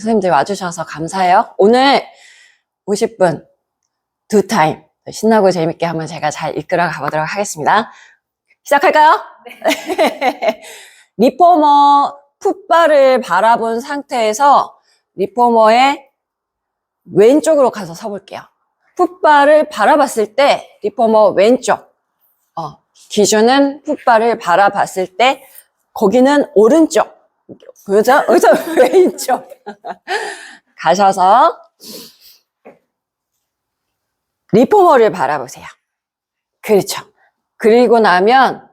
선생님들 와주셔서 감사해요. 오늘 50분 두 타임 신나고 재밌게 한번 제가 잘 이끌어 가보도록 하겠습니다. 시작할까요? 네. 리포머 풋바를 바라본 상태에서 리포머의 왼쪽으로 가서 서볼게요. 풋바를 바라봤을 때 리포머 왼쪽 어, 기준은 풋바를 바라봤을 때 거기는 오른쪽 그죠? 그죠? 왼쪽 가셔서 리포머를 바라보세요. 그렇죠. 그리고 나면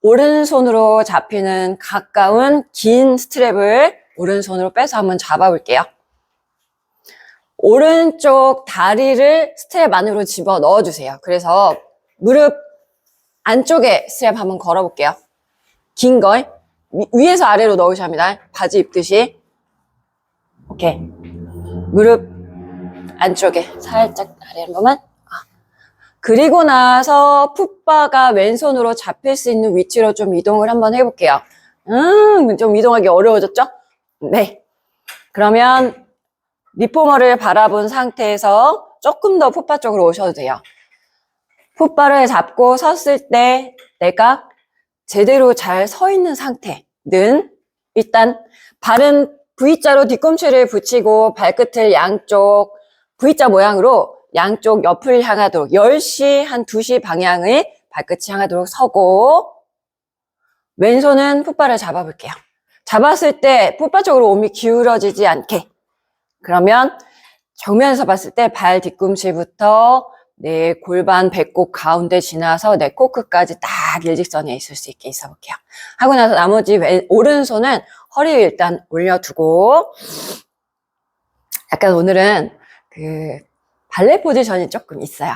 오른손으로 잡히는 가까운 긴 스트랩을 오른손으로 빼서 한번 잡아볼게요. 오른쪽 다리를 스트랩 안으로 집어 넣어주세요. 그래서 무릎 안쪽에 스트랩 한번 걸어볼게요. 긴 걸. 위- 위에서 아래로 넣으셔야 합니다. 바지 입듯이. 오케이. 무릎 안쪽에 살짝 아래 한 번만. 아. 그리고 나서 풋바가 왼손으로 잡힐 수 있는 위치로 좀 이동을 한번 해볼게요. 음, 좀 이동하기 어려워졌죠? 네. 그러면 리포머를 바라본 상태에서 조금 더 풋바 쪽으로 오셔도 돼요. 풋바를 잡고 섰을 때 내가 제대로 잘 서 있는 상태는 일단 발은 V자로 뒤꿈치를 붙이고 발끝을 양쪽 V자 모양으로 양쪽 옆을 향하도록 10시 한 2시 방향의 발끝이 향하도록 서고 왼손은 풋바를 잡아볼게요. 잡았을 때 풋바 쪽으로 몸이 기울어지지 않게 그러면 정면에서 봤을 때 발 뒤꿈치부터 내 골반 배꼽 가운데 지나서 내 코끝까지 딱 일직선에 있을 수 있게 있어 볼게요. 하고 나서 나머지 왼, 오른손은 허리 일단 올려두고 약간 오늘은 그 발레 포지션이 조금 있어요.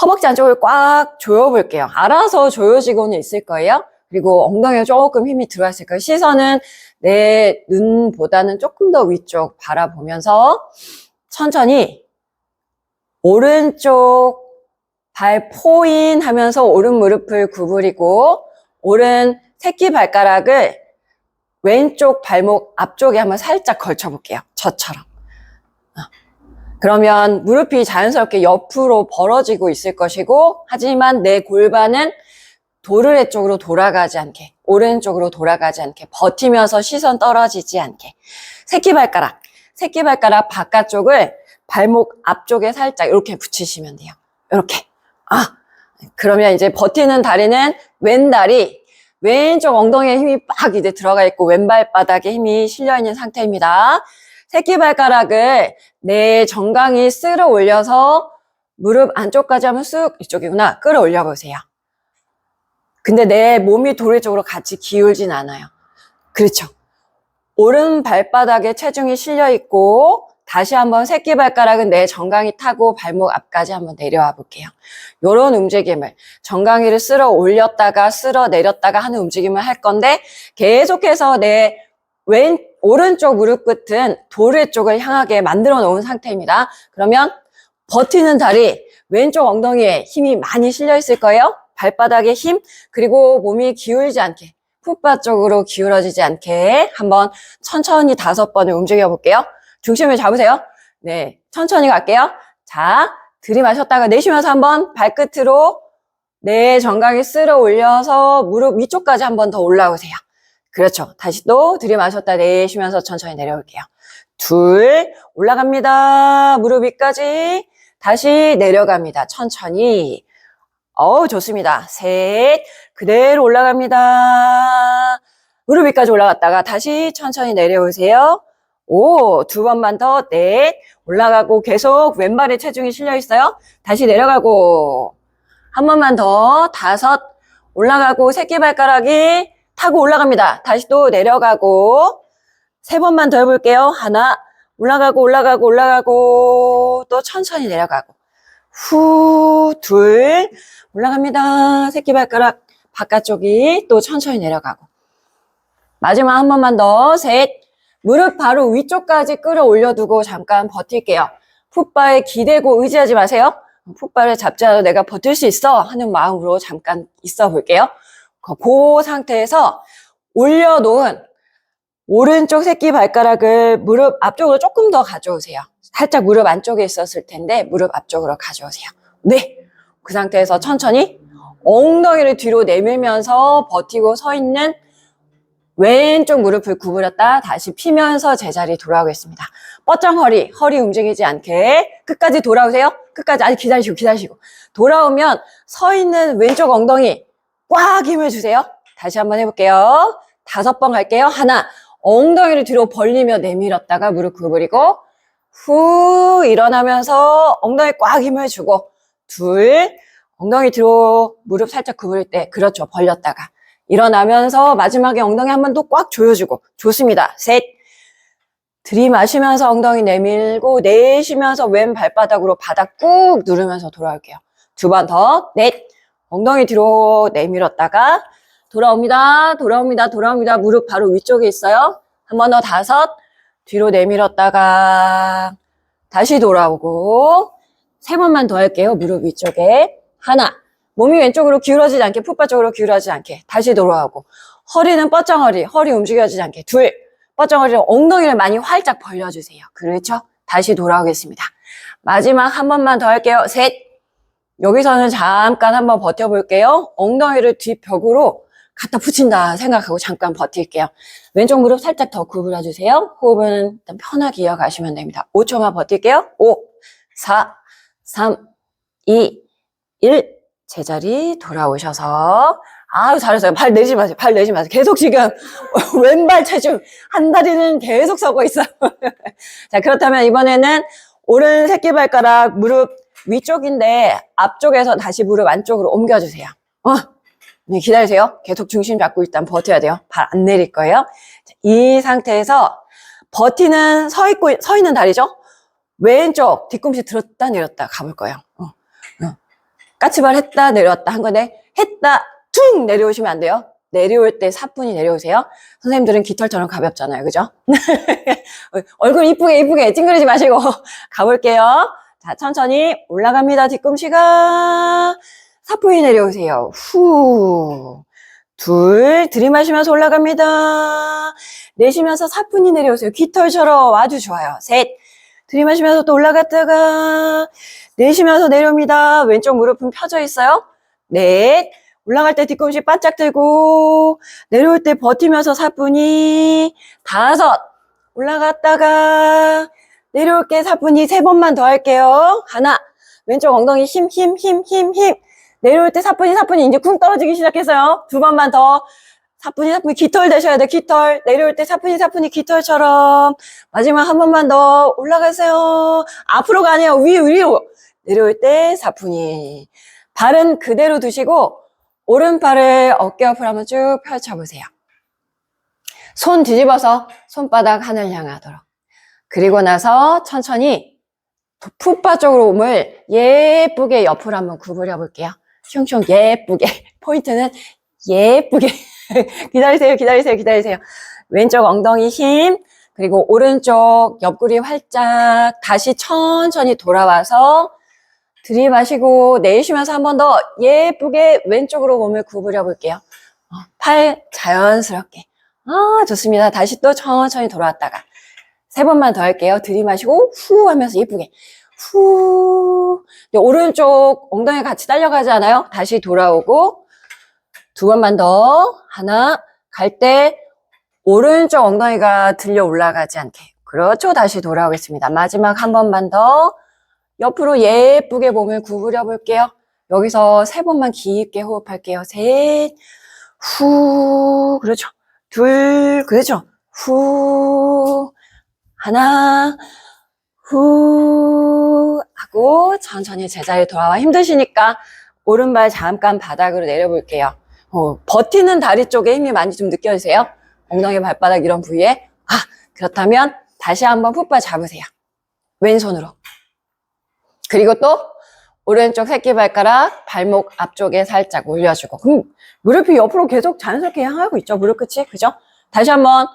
허벅지 안쪽을 꽉 조여볼게요. 알아서 조여지고는 있을 거예요. 그리고 엉덩이에 조금 힘이 들어와 있을 거예요. 시선은 내 눈보다는 조금 더 위쪽 바라보면서 천천히 오른쪽 발 포인 하면서 오른 무릎을 구부리고 오른 새끼 발가락을 왼쪽 발목 앞쪽에 한번 살짝 걸쳐 볼게요. 저처럼. 어. 그러면 무릎이 자연스럽게 옆으로 벌어지고 있을 것이고 하지만 내 골반은 도르래 쪽으로 돌아가지 않게 오른쪽으로 돌아가지 않게 버티면서 시선 떨어지지 않게 새끼발가락 새끼발가락 바깥쪽을 발목 앞쪽에 살짝 이렇게 붙이시면 돼요 이렇게 아 그러면 이제 버티는 다리는 왼다리 왼쪽 엉덩이에 힘이 빡 이제 들어가 있고 왼발바닥에 힘이 실려 있는 상태입니다 새끼발가락을 내 정강이 쓸어 올려서 무릎 안쪽까지 하면 쑥 이쪽이구나 끌어올려 보세요 근데 내 몸이 도리 쪽으로 같이 기울진 않아요. 그렇죠. 오른 발바닥에 체중이 실려 있고 다시 한번 새끼 발가락은 내 정강이 타고 발목 앞까지 한번 내려와 볼게요. 요런 움직임을 정강이를 쓸어 올렸다가 쓸어 내렸다가 하는 움직임을 할 건데 계속해서 내 왼 오른쪽 무릎 끝은 도리 쪽을 향하게 만들어 놓은 상태입니다. 그러면 버티는 다리 왼쪽 엉덩이에 힘이 많이 실려 있을 거예요. 발바닥에 힘, 그리고 몸이 기울지 않게, 풋바 쪽으로 기울어지지 않게 한번 천천히 다섯 번을 움직여 볼게요. 중심을 잡으세요. 네, 천천히 갈게요. 자, 들이마셨다가 내쉬면서 한번 발끝으로 내 정강이 쓸어 올려서 무릎 위쪽까지 한번 더 올라오세요. 그렇죠. 다시 또 들이마셨다 내쉬면서 천천히 내려올게요. 둘, 올라갑니다. 무릎 위까지. 다시 내려갑니다. 천천히. 어우, 좋습니다. 셋, 그대로 올라갑니다. 무릎 위까지 올라갔다가 다시 천천히 내려오세요. 오, 두 번만 더, 넷, 올라가고 계속 왼발에 체중이 실려 있어요. 다시 내려가고, 한 번만 더, 다섯, 올라가고, 새끼발가락이 타고 올라갑니다. 다시 또 내려가고, 세 번만 더 해볼게요. 하나, 올라가고, 올라가고, 올라가고, 또 천천히 내려가고, 후, 둘, 올라갑니다. 새끼발가락 바깥쪽이 또 천천히 내려가고. 마지막 한 번만 더, 셋. 무릎 바로 위쪽까지 끌어올려두고 잠깐 버틸게요. 풋바에 기대고 의지하지 마세요. 풋바를 잡지 않아도 내가 버틸 수 있어 하는 마음으로 잠깐 있어 볼게요. 그 상태에서 올려놓은 오른쪽 새끼 발가락을 무릎 앞쪽으로 조금 더 가져오세요. 살짝 무릎 안쪽에 있었을 텐데 무릎 앞쪽으로 가져오세요. 네. 그 상태에서 천천히 엉덩이를 뒤로 내밀면서 버티고 서 있는 왼쪽 무릎을 구부렸다 다시 피면서 제자리 돌아오겠습니다. 뻗정 허리, 허리 움직이지 않게 끝까지 돌아오세요. 끝까지 아직 기다리시고 기다리시고 돌아오면 서 있는 왼쪽 엉덩이 꽉 힘을 주세요. 다시 한번 해볼게요. 다섯 번 갈게요. 하나, 엉덩이를 뒤로 벌리며 내밀었다가 무릎 구부리고 후 일어나면서 엉덩이 꽉 힘을 주고 둘, 엉덩이 뒤로 무릎 살짝 구부릴 때 그렇죠. 벌렸다가 일어나면서 마지막에 엉덩이 한 번 더 꽉 조여주고 좋습니다. 셋, 들이마시면서 엉덩이 내밀고 내쉬면서 왼 발바닥으로 바닥 꾹 누르면서 돌아올게요. 두 번 더, 넷, 엉덩이 뒤로 내밀었다가 돌아옵니다. 돌아옵니다. 돌아옵니다. 무릎 바로 위쪽에 있어요. 한 번 더 다섯, 뒤로 내밀었다가 다시 돌아오고 세 번만 더 할게요. 무릎 위쪽에 하나, 몸이 왼쪽으로 기울어지지 않게 풋바 쪽으로 기울어지지 않게 다시 돌아오고 허리는 뻗정허리, 허리 움직여지지 않게 둘, 뻗정허리를 엉덩이를 많이 활짝 벌려주세요. 그렇죠? 다시 돌아오겠습니다. 마지막 한 번만 더 할게요. 셋, 여기서는 잠깐 한번 버텨볼게요. 엉덩이를 뒷벽으로 갖다 붙인다 생각하고 잠깐 버틸게요. 왼쪽 무릎 살짝 더 구부려주세요. 호흡은 일단 편하게 이어가시면 됩니다. 5초만 버틸게요. 5, 4, 3, 2, 1. 제자리 돌아오셔서 아유 잘했어요. 발 내지 마세요. 발 내지 마세요. 계속 지금 왼발 체중 한 다리는 계속 서고 있어요. 자 그렇다면 이번에는 오른 새끼발가락 무릎 위쪽인데 앞쪽에서 다시 무릎 안쪽으로 옮겨주세요. 어, 네, 기다리세요. 계속 중심 잡고 일단 버텨야 돼요. 발 안 내릴 거예요. 자, 이 상태에서 버티는 서 있고 서 있는 다리죠. 왼쪽 뒤꿈치 들었다 내렸다 가볼 거예요. 어, 어. 까치발 했다 내렸다 한 건데 했다 퉁 내려오시면 안 돼요. 내려올 때 사뿐히 내려오세요. 선생님들은 깃털처럼 가볍잖아요. 그죠? 얼굴 이쁘게 이쁘게 찡그리지 마시고 가볼게요. 자, 천천히 올라갑니다. 뒤꿈치가 사뿐히 내려오세요. 후. 둘, 들이마시면서 올라갑니다. 내쉬면서 사뿐히 내려오세요. 깃털처럼 아주 좋아요. 셋, 들이마시면서 또 올라갔다가 내쉬면서 내려옵니다. 왼쪽 무릎은 펴져 있어요. 넷, 올라갈 때 뒤꿈치 바짝 들고 내려올 때 버티면서 사뿐히 다섯, 올라갔다가 내려올 게 사뿐히 세 번만 더 할게요. 하나, 왼쪽 엉덩이 힘, 힘, 힘, 힘, 힘. 내려올 때 사뿐히, 사뿐히 이제 쿵 떨어지기 시작했어요. 두 번만 더. 사뿐히, 사뿐히 깃털 되셔야 돼, 깃털. 내려올 때 사뿐히, 사뿐히 깃털처럼. 마지막 한 번만 더 올라가세요. 앞으로가 아니에요. 위, 위로. 내려올 때 사뿐히. 발은 그대로 두시고, 오른팔을 어깨 옆으로 한번 쭉 펼쳐보세요. 손 뒤집어서 손바닥 하늘 향하도록. 그리고 나서 천천히 풋바 쪽으로 몸을 예쁘게 옆으로 한번 구부려 볼게요. 흉흉 예쁘게. 포인트는 예쁘게. 기다리세요, 기다리세요, 기다리세요. 왼쪽 엉덩이 힘, 그리고 오른쪽 옆구리 활짝 다시 천천히 돌아와서 들이마시고 내쉬면서 한 번 더 예쁘게 왼쪽으로 몸을 구부려 볼게요. 어, 팔 자연스럽게. 아, 좋습니다. 다시 또 천천히 돌아왔다가. 세 번만 더 할게요. 들이마시고 후 하면서 예쁘게. 후. 네, 오른쪽 엉덩이 같이 딸려가지 않아요? 다시 돌아오고. 두 번만 더. 하나. 갈 때 오른쪽 엉덩이가 들려 올라가지 않게. 그렇죠. 다시 돌아오겠습니다. 마지막 한 번만 더. 옆으로 예쁘게 몸을 구부려 볼게요. 여기서 세 번만 깊게 호흡할게요. 셋, 후, 그렇죠. 둘, 그렇죠. 후, 하나, 후, 하고 천천히 제자리에 돌아와 힘드시니까 오른발 잠깐 바닥으로 내려볼게요. 어, 버티는 다리 쪽에 힘이 많이 좀 느껴지세요? 엉덩이 발바닥 이런 부위에? 아, 그렇다면 다시 한번 풋발 잡으세요. 왼손으로. 그리고 또 오른쪽 새끼발가락 발목 앞쪽에 살짝 올려주고 그럼 무릎이 옆으로 계속 자연스럽게 향하고 있죠 무릎 끝이 그죠? 다시 한번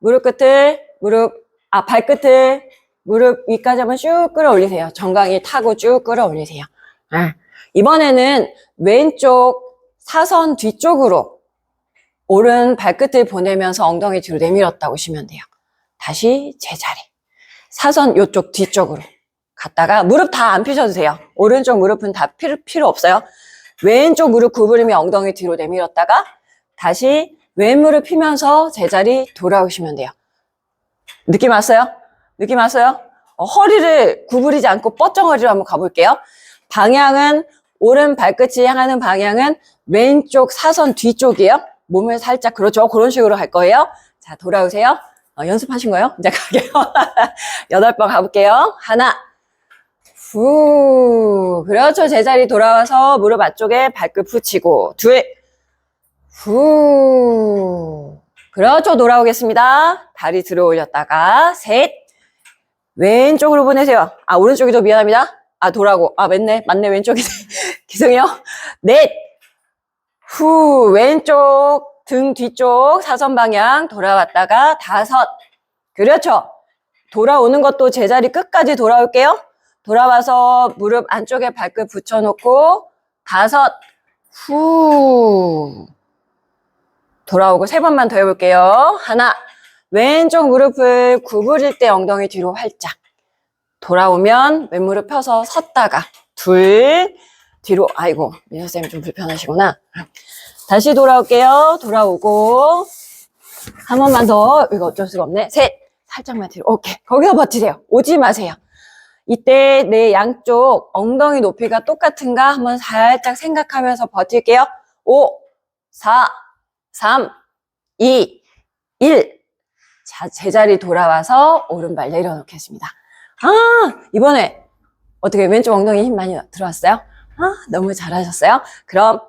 무릎 끝을 무릎 아 발끝을 무릎 위까지 한번 쭉 끌어올리세요 정강이 타고 쭉 끌어올리세요 아, 이번에는 왼쪽 사선 뒤쪽으로 오른 발끝을 보내면서 엉덩이 뒤로 내밀었다 오시면 돼요. 다시 제자리. 사선 요쪽 뒤쪽으로 갔다가 무릎 다 안 펴셔도 돼요. 오른쪽 무릎은 다 필요, 필요 없어요. 왼쪽 무릎 구부리며 엉덩이 뒤로 내밀었다가 다시 왼 무릎 피면서 제자리 돌아오시면 돼요. 느낌 왔어요? 느낌 왔어요? 어, 허리를 구부리지 않고 뻗정허리로 한번 가볼게요. 방향은 오른 발끝이 향하는 방향은 왼쪽 사선 뒤쪽이에요. 몸을 살짝 그렇죠. 그런 식으로 갈 거예요. 자 돌아오세요. 어, 연습하신 거예요? 이제 갈게요. 여덟 번 가볼게요. 하나, 후, 그렇죠. 제자리 돌아와서 무릎 앞쪽에 발끝 붙이고 둘, 후, 그렇죠. 돌아오겠습니다. 다리 들어 올렸다가 셋, 왼쪽으로 보내세요. 아 오른쪽이죠. 미안합니다. 아 돌아고, 아 맞네, 맞네 왼쪽이 기성이요. 넷, 후, 왼쪽 등 뒤쪽 사선 방향 돌아왔다가 다섯. 그렇죠. 돌아오는 것도 제자리 끝까지 돌아올게요. 돌아와서 무릎 안쪽에 발끝 붙여놓고 다섯. 후. 돌아오고 세 번만 더 해볼게요. 하나. 왼쪽 무릎을 구부릴 때 엉덩이 뒤로 활짝. 돌아오면 왼무릎 펴서 섰다가 둘. 뒤로 아이고 민서쌤이 좀 불편하시구나. 다시 돌아올게요. 돌아오고. 한 번만 더. 이거 어쩔 수가 없네. 셋. 살짝만 뒤로. 오케이. 거기서 버티세요. 오지 마세요. 이때 내 양쪽 엉덩이 높이가 똑같은가 한번 살짝 생각하면서 버틸게요. 5 4 3 2 1 자, 제자리 돌아와서 오른발 내려놓겠습니다. 아 이번에 어떻게 왼쪽 엉덩이 힘 많이 들어왔어요? 아, 너무 잘하셨어요. 그럼